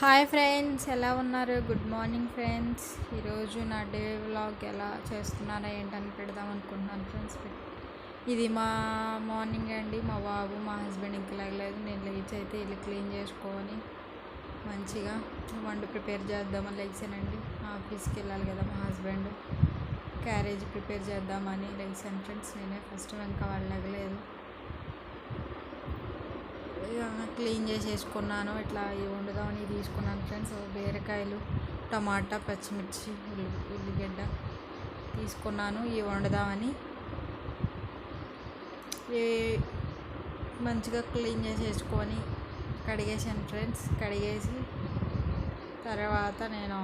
Hi friends ఎలా ఉన్నారు? Good morning friends. ఈరోజు నా డే వ్లాగ్ ఎలా చేస్తున్నారా ఏంటని పెడదాం అనుకుంటున్నాను ఫ్రెండ్స్. ఇది మా మార్నింగ్ అండి. మా బాబు మా హస్బెండ్ ఇంక లేగలేదు నేను లెగ్స్ అయితే ఇల్లు క్లీన్ చేసుకొని మంచిగా వంట ప్రిపేర్ చేద్దామని లేచానండి. ఆఫీస్కి వెళ్ళాలి కదా మా హస్బెండ్. క్యారేజ్ ప్రిపేర్ చేద్దామని లేచాను ఫ్రెండ్స్. నేనే ఫస్ట్ ఇంకా వాళ్ళు లేగలేదు క్లీన్ చేసేసుకున్నాను ఇట్లా ఇవి వండుదామని తీసుకున్నాను ఫ్రెండ్స్. బీరకాయలు టమాటా పచ్చిమిర్చి ఉల్లి ఉల్లిగడ్డ తీసుకున్నాను. ఇవి వండుదామని. మంచిగా క్లీన్ చేసేసుకొని కడిగేసాను ఫ్రెండ్స్. కడిగేసి తర్వాత నేను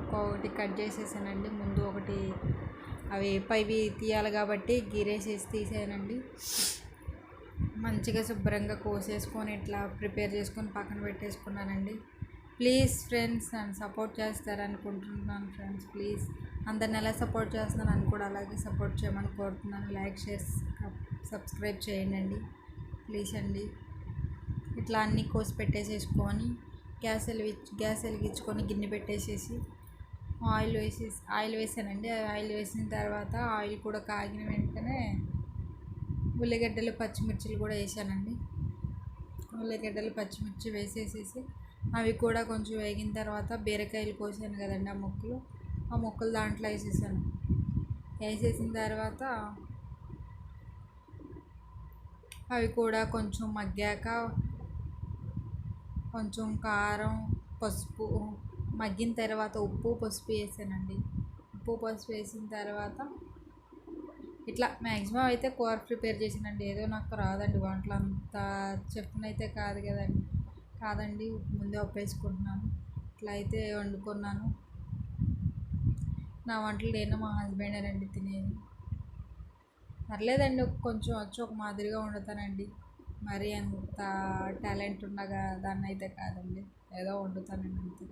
ఒక్కొక్కటి కట్ చేసేసానండి. ముందు ఒకటి అవి పైవి తీయాలి కాబట్టి గీరేసేసి తీసానండి మంచిగా శుభ్రంగా కోసేసుకొని ఇట్లా ప్రిపేర్ చేసుకొని పక్కన పెట్టేసుకున్నానండి. ప్లీజ్ ఫ్రెండ్స్ నన్ను సపోర్ట్ చేస్తారనుకుంటున్నాను ఫ్రెండ్స్ ప్లీజ్. అందరిని ఎలా సపోర్ట్ చేస్తున్నాను అని కూడా అలాగే సపోర్ట్ చేయమని కోరుతున్నాను. లైక్ షేర్ సబ్స్క్రైబ్ చేయండి. అండి ప్లీజ్ అండి. ఇట్లా అన్నీ కోసి పెట్టేసేసుకొని గ్యాస్ వెలిగి గ్యాస్ వెలిగించుకొని గిన్నె పెట్టేసేసి ఆయిల్ వేసేసి ఆయిల్ వేసానండి. ఆయిల్ వేసిన తర్వాత ఆయిల్ కూడా కాగిన వెంటనే ఉల్లిగడ్డలు పచ్చిమిర్చిలు కూడా వేసానండి. ఉల్లిగడ్డలు పచ్చిమిర్చి వేసేసేసి అవి కూడా కొంచెం వేగిన తర్వాత బీరకాయలు కోసాను కదండి ఆ ముక్కలు. ఆ ముక్కలు దాంట్లో వేసేసాను. వేసేసిన తర్వాత అవి కూడా కొంచెం మగ్గాక కొంచెం కారం పసుపు మగ్గిన తర్వాత ఉప్పు పసుపు వేసానండి. ఉప్పు పసుపు వేసిన తర్వాత ఇట్లా మ్యాక్సిమం అయితే కూర ప్రిపేర్ చేసానండి ఏదో నాకు రాదండి వంటలు అంత. చెప్పునైతే కాదు కదండి. కాదండి ముందే ఒప్పేసుకుంటున్నాను. ఇట్లా అయితే వండుకున్నాను. నా వంటలు నేను మా హస్బెండేనండి తినేది. పర్లేదండి కొంచెం వచ్చి ఒక మాదిరిగా వండుతానండి. మరీ అంత టాలెంట్ ఉన్నగా దాన్ని అయితే కాదండి. ఏదో వండుతానండి అంతే.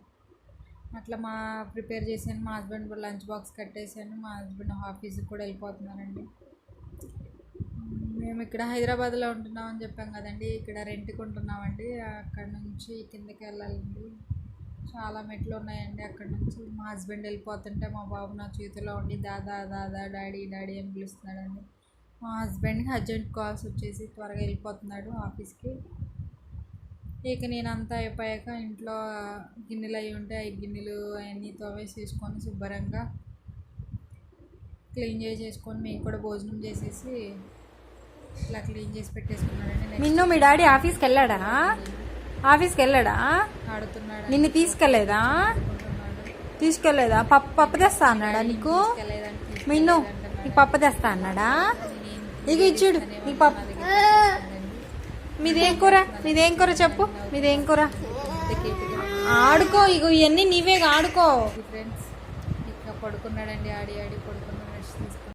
అట్లా మా ప్రిపేర్ చేశాను. మా హస్బెండ్ లంచ్ బాక్స్ కట్టేశాను. మా హస్బెండ్ ఆఫీస్కి కూడా వెళ్ళిపోతున్నారండి. మేము ఇక్కడ హైదరాబాద్లో ఉంటున్నామని చెప్పాం కదండి. ఇక్కడ రెంట్కి ఉంటున్నామండి. అక్కడ నుంచి కిందకి వెళ్ళాలండి. చాలా మెట్లు ఉన్నాయండి అక్కడ నుంచి. మా హస్బెండ్ వెళ్ళిపోతుంటే మా బాబు నా చేతిలో ఉండి దాదా దాదా డాడీ డాడీ అని పిలుస్తున్నాడండి. మా హస్బెండ్కి అర్జెంట్ కాల్స్ వచ్చేసి త్వరగా వెళ్ళిపోతున్నాడు ఆఫీస్కి. ఇక నేను అంతా అయిపోయాక ఇంట్లో గిన్నెలు అవి ఉంటే ఆ గిన్నెలు అవన్నీ తోవేసేసుకొని శుభ్రంగా క్లీన్ చేసేసుకొని మేము కూడా భోజనం చేసేసి ఇట్లా క్లీన్ చేసి పెట్టేసుకున్నాడండి నిన్ను మీ డాడీ ఆఫీస్కి వెళ్ళాడా? ఆఫీస్కి వెళ్ళాడా? ఆడుతున్నాడు. నిన్ను తీసుకెళ్ళలేదా? తీసుకెళ్ళలేదా? పప్పు పప్పు తెస్తా అన్నాడా నీకు? మిన్ను నీకు పప్పు తెస్తా అన్నాడా? ఇక ఇచ్చుడు నీకు పప్పు మీదేం కూర? మీదేం కూర చెప్పు? మీదేం కూర? ఆడుకో ఇగో ఇవన్నీ నీవే ఆడుకో. ఫ్రెండ్స్ ఇంకా పడుకున్నాడండి ఆడి ఆడి పడుకున్నాడు.